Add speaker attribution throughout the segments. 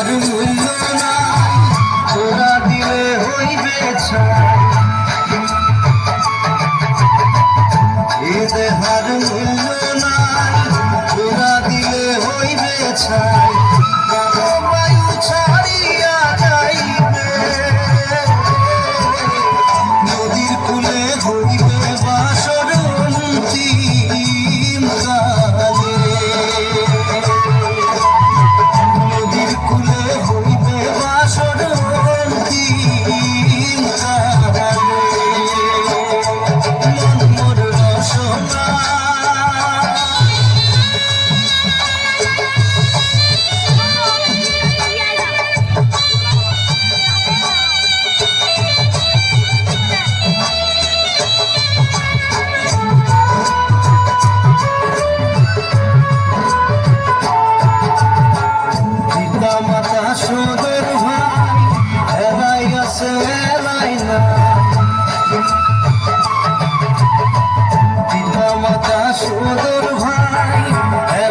Speaker 1: আর মূল্য নাই তোরা দিলে হইবে ছাই এ দেহার মূল্য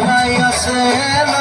Speaker 1: ভাই আছে না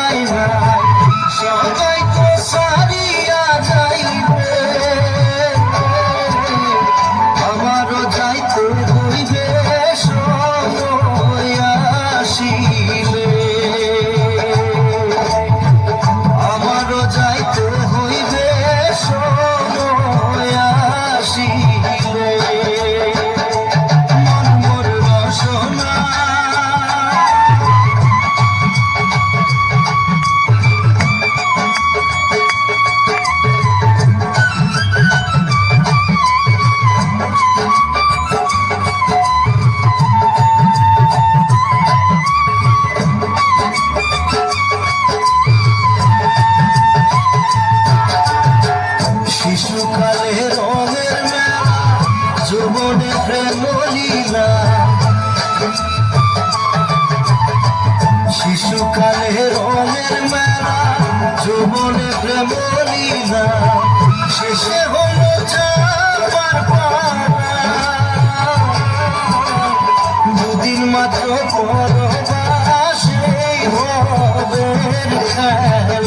Speaker 1: Yeah.